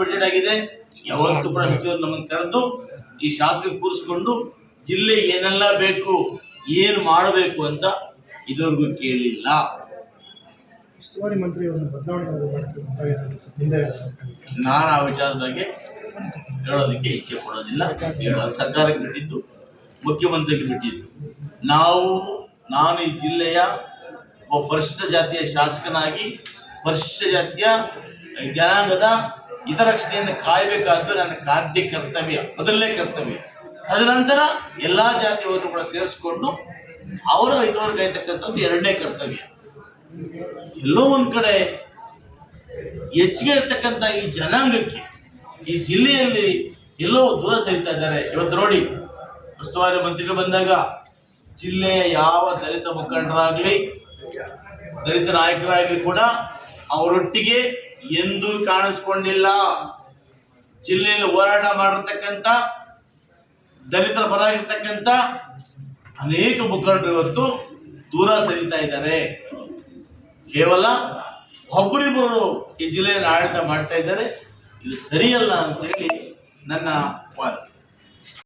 Budget ಆಗಿದೆ. ಯಾವತ್ತು ಕೂಡ ಸಚಿವರು ನಮ್ಮನ್ನು ಕರೆದು ಈ ಶಾಸಕ ಕೂರಿಸ್ಕೊಂಡು ಜಿಲ್ಲೆ ಏನೆಲ್ಲ ಬೇಕು ಏನು ಮಾಡಬೇಕು ಅಂತ ಇದುವರೆಗೂ ಕೇಳಿಲ್ಲ. ಉಸ್ತುವಾರಿ ನಾನು ಆ ವಿಚಾರದ ಬಗ್ಗೆ ಹೇಳೋದಕ್ಕೆ ಇಚ್ಛೆ ಕೊಡೋದಿಲ್ಲ ಹೇಳೋದು ಸರ್ಕಾರಕ್ಕೆ ಬಿಟ್ಟಿದ್ದು ಮುಖ್ಯಮಂತ್ರಿಗೆ ಬಿಟ್ಟಿದ್ದು. ನಾವು ನಾನು ಈ ಜಿಲ್ಲೆಯ ಒಬ್ಬ ಪರಿಶಿಷ್ಟ ಜಾತಿಯ ಶಾಸಕನಾಗಿ ಪರಿಶಿಷ್ಟ ಜಾತಿಯ ಜನಾಂಗದ ಹಿತರಕ್ಷಣೆಯನ್ನು ಕಾಯಬೇಕಾದ್ದು ನನ್ನ ಖಾದ್ಯ ಕರ್ತವ್ಯ, ಮೊದಲನೇ ಕರ್ತವ್ಯ. ತದನಂತರ ಎಲ್ಲ ಜಾತಿಯವರು ಕೂಡ ಸೇರಿಸ್ಕೊಂಡು ಅವರ ಹಿತವನ್ನು ಕಾಯ್ತಕ್ಕಂಥದ್ದು ಎರಡನೇ ಕರ್ತವ್ಯ. ಎಲ್ಲೋ ಒಂದು ಕಡೆ ಹೆಚ್ಚಿಗೆ ಇರ್ತಕ್ಕಂಥ ಈ ಜನಾಂಗಕ್ಕೆ, ಈ ಜಿಲ್ಲೆಯಲ್ಲಿ ಎಲ್ಲೋ ದೂರ ಸರಿತಾ ಇದ್ದಾರೆ. ಇವತ್ತು ನೋಡಿ, ಉಸ್ತುವಾರಿ ಮಂತ್ರಿಗಳು ಬಂದಾಗ ಜಿಲ್ಲೆಯ ಯಾವ ದಲಿತ ಮುಖಂಡರಾಗಲಿ, ದಲಿತ ನಾಯಕರಾಗಲಿ ಕೂಡ ಅವರೊಟ್ಟಿಗೆ ಎಂದೂ ಕಾಣಿಸ್ಕೊಂಡಿಲ್ಲ. ಜಿಲ್ಲೆಯಲ್ಲಿ ಹೋರಾಟ ಮಾಡಿರ್ತಕ್ಕಂಥ, ದಲಿತರ ಪರವಾಗಿರ್ತಕ್ಕಂಥ ಅನೇಕ ಮುಖಂಡರು ಇವತ್ತು ದೂರ ಸರಿತಾ ಇದ್ದಾರೆ. ಕೇವಲ ಒಬ್ಬರಿಬ್ಬರು ಈ ಜಿಲ್ಲೆಯನ್ನು ಆಡಳಿತ ಮಾಡ್ತಾ ಇದ್ದಾರೆ. ಇದು ಸರಿಯಲ್ಲ ಅಂತೇಳಿ ನನ್ನ ವಾದ.